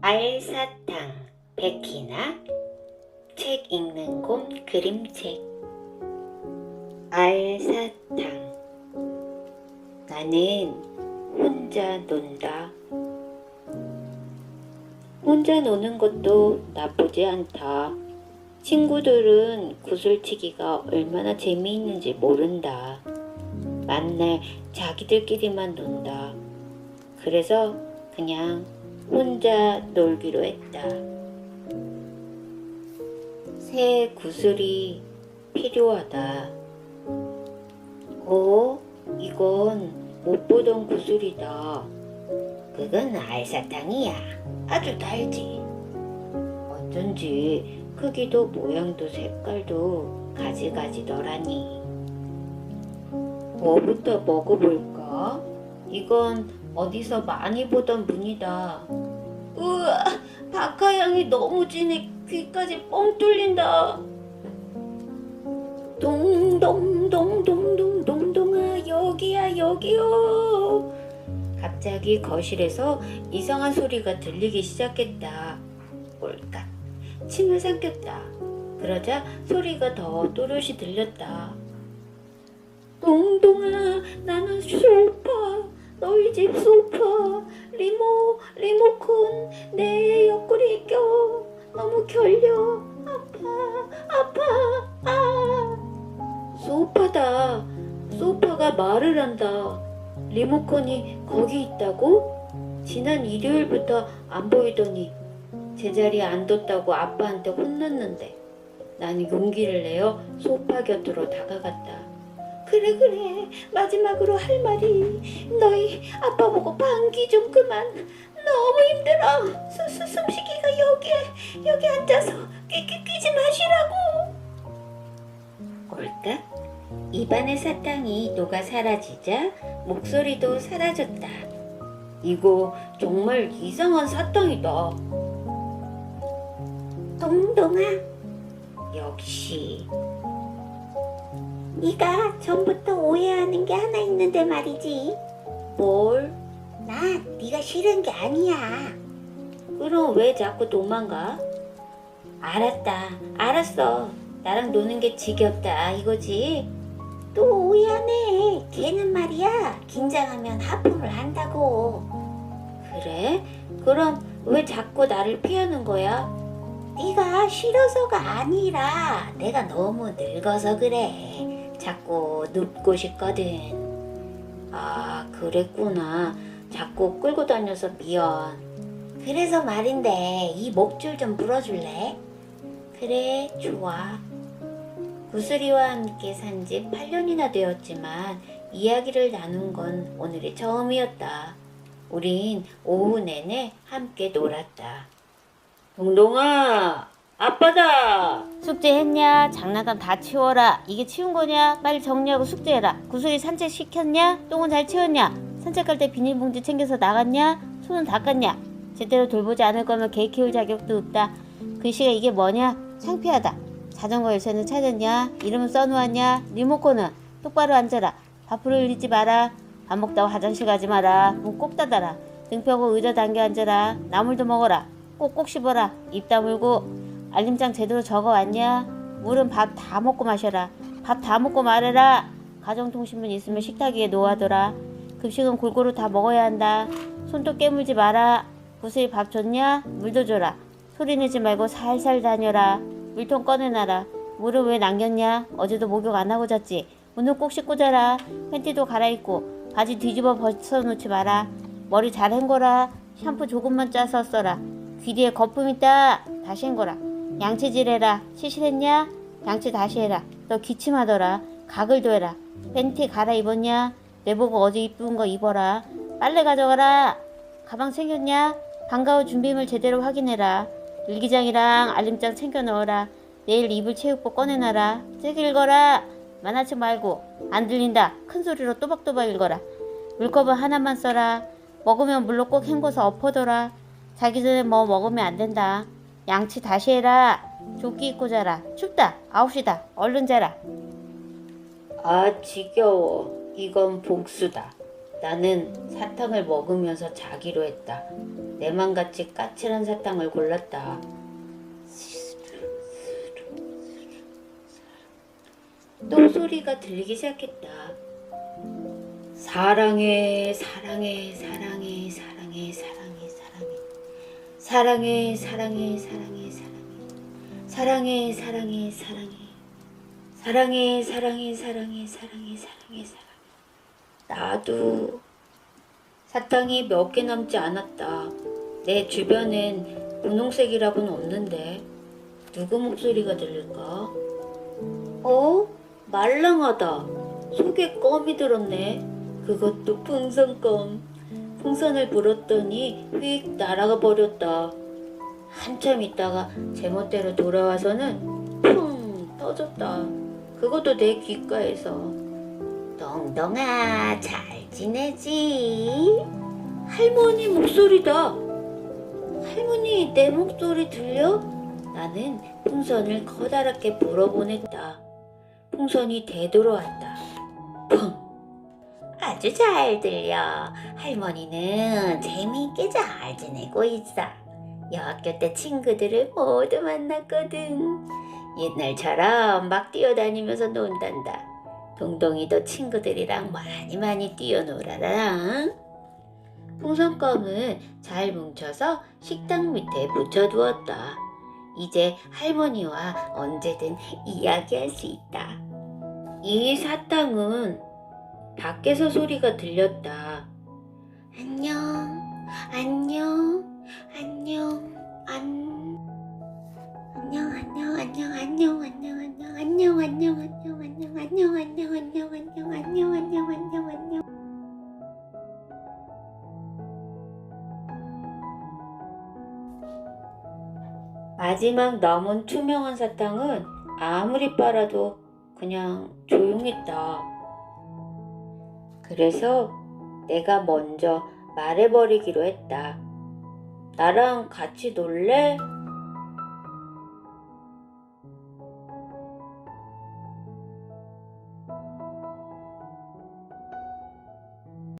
알사탕 백희나 책 읽는 곰 그림책. 알사탕. 나는 혼자 논다. 혼자 노는 것도 나쁘지 않다. 친구들은 구슬치기가 얼마나 재미있는지 모른다. 만날 자기들끼리만 논다. 그래서 그냥 혼자 놀기로 했다. 새 구슬이 필요하다. 어, 이건 못 보던 구슬이다. 그건 알사탕이야. 아주 달지. 어쩐지 크기도 모양도 색깔도 가지가지더라니. 뭐부터 먹어볼까? 이건 어디서 많이 보던 문이다. 우와, 박하향이 너무 진해 귀까지 뻥 뚫린다. 동동동동동동동아 여기야 여기요. 갑자기 거실에서 이상한 소리가 들리기 시작했다. 꼴깍 침을 삼켰다. 그러자 소리가 더 또렷이 들렸다. 동동아 나는 소파 너희 집 소파 리모 리모컨 내 옆구리에 껴. 너무 결려. 아파 아파 아. 소파다. 소파가 말을 한다. 리모컨이 거기 있다고? 지난 일요일부터 안 보이더니 제자리에 안 뒀다고 아빠한테 혼났는데. 나는 용기를 내어 소파 곁으로 다가갔다 그래 그래. 마지막으로 할 말이 너희 아빠 보고 방귀 좀 그만. 너무 힘들어. 수, 수, 숨쉬기가 여기에 여기 앉아서 끼, 끼, 끼지 마시라고. 꼴깍? 입안의 사탕이 녹아 사라지자 목소리도 사라졌다. 이거 정말 이상한 사탕이다. 동동아. 역시 네가 전부터 오해하는 게 하나 있는데 말이지. 뭘? 나 네가 싫은 게 아니야. 그럼 왜 자꾸 도망가? 알았다. 알았어. 나랑 노는 게 지겹다 이거지. 또 오해하네. 걔는 말이야. 긴장하면 하품을 한다고. 그래? 그럼 왜 자꾸 나를 피하는 거야? 네가 싫어서가 아니라 내가 너무 늙어서 그래. 자꾸 눕고 싶거든. 아, 그랬구나. 자꾸 끌고 다녀서 미안. 그래서 말인데 이 목줄 좀 풀어줄래? 그래, 좋아. 구슬이와 함께 산 지 8년이나 되었지만 이야기를 나눈 건 오늘이 처음이었다. 우린 오후 내내 함께 놀았다. 동동아, 아빠다! 숙제했냐? 장난감 다 치워라. 이게 치운 거냐? 빨리 정리하고 숙제해라. 구슬이 산책 시켰냐? 똥은 잘 치웠냐? 산책 갈 때 비닐봉지 챙겨서 나갔냐? 손은 닦았냐? 제대로 돌보지 않을 거면 개 키울 자격도 없다. 글씨가 이게 뭐냐? 창피하다. 자전거 열쇠는 찾았냐? 이름은 써놓았냐? 리모컨은? 똑바로 앉아라. 밥풀을 흘리지 마라. 밥 먹다가 화장실 가지 마라. 문 꼭 닫아라. 등 펴고 의자 당겨 앉아라. 나물도 먹어라. 꼭꼭 씹어라. 입 다물고 알림장 제대로 적어왔냐? 물은 밥 다 먹고 마셔라. 밥 다 먹고 말해라. 가정통신문 있으면 식탁 위에 놓아둬라. 급식은 골고루 다 먹어야 한다. 손도 깨물지 마라. 구슬이 밥 줬냐? 물도 줘라. 소리 내지 말고 살살 다녀라. 물통 꺼내놔라. 물을 왜 남겼냐? 어제도 목욕 안 하고 잤지? 오늘 꼭 씻고 자라. 팬티도 갈아입고 바지 뒤집어 벗어놓지 마라. 머리 잘 헹궈라. 샴푸 조금만 짜서 써라. 귀 뒤에 거품 있다. 다시 헹궈라. 양치질해라. 시실했냐? 양치 다시 해라. 너 기침하더라. 가글도 해라. 팬티 갈아입었냐? 내보고 어제 이쁜 거 입어라. 빨래 가져가라. 가방 챙겼냐? 후 준비물 제대로 확인해라. 일기장이랑 알림장 챙겨 넣어라. 내일 이불 체육복 꺼내놔라. 책 읽어라. 만화책 말고 안 들린다. 큰 소리로 또박또박 읽어라. 물컵은 하나만 써라. 먹으면 물로 꼭 헹궈서 엎어둬라. 자기 전에 뭐 먹으면 안 된다. 양치 다시 해라. 조끼 입고 자라. 춥다. 9시다. 얼른 자라. 아, 지겨워. 이건 복수다. 나는 사탕을 먹으면서 자기로 했다. 내 맘같이 까칠한 사탕을 골랐다. 또 소리가 들리기 시작했다. 사랑해, 사랑해, 사랑해, 사랑해, 사랑해, 사랑해, 사랑해, 사랑해, 사랑해, 사랑해, 사랑해, 사랑해, 사랑해, 사랑해, 사랑해, 사랑해, 사랑해, 사랑해. 나도 사탕이 몇 개 남지 않았다. 내 주변엔 분홍색이라고는 없는데 누구 목소리가 들릴까? 어? 말랑하다. 속에 껌이 들었네. 그것도 풍선껌. 풍선을 불었더니 휙 날아가 버렸다. 한참 있다가 제멋대로 돌아와서는 풍 터졌다. 그것도 내 귓가에서. 덩덩아 잘 지내지? 할머니 목소리다. 할머니 내 목소리 들려? 나는 풍선을 커다랗게 불어보냈다. 풍선이 되돌아왔다. 펑! 아주 잘 들려. 할머니는 재미있게 잘 지내고 있어. 여학교 때 친구들을 모두 만났거든. 옛날처럼 막 뛰어다니면서 논단다. 동동이도 친구들이랑 많이 많이 뛰어놀아라. 풍선껌을 잘 뭉쳐서 식탁 밑에 붙여두었다. 이제 할머니와 언제든 이야기할 수 있다. 이 사탕은 밖에서 소리가 들렸다. 안녕, 안녕, 안녕, 안. 안녕, 안녕, 안녕, 안녕, 안녕, 안녕, 안녕, 안녕, 안녕, 안녕, 안녕, 안녕, 안녕, 안녕, 안녕, 안녕, 안녕, 안녕. 마지막 남은 투명한 사탕은 아무리 빨아도 그냥 조용했다. 그래서 내가 먼저 말해버리기로 했다. 나랑 같이 놀래?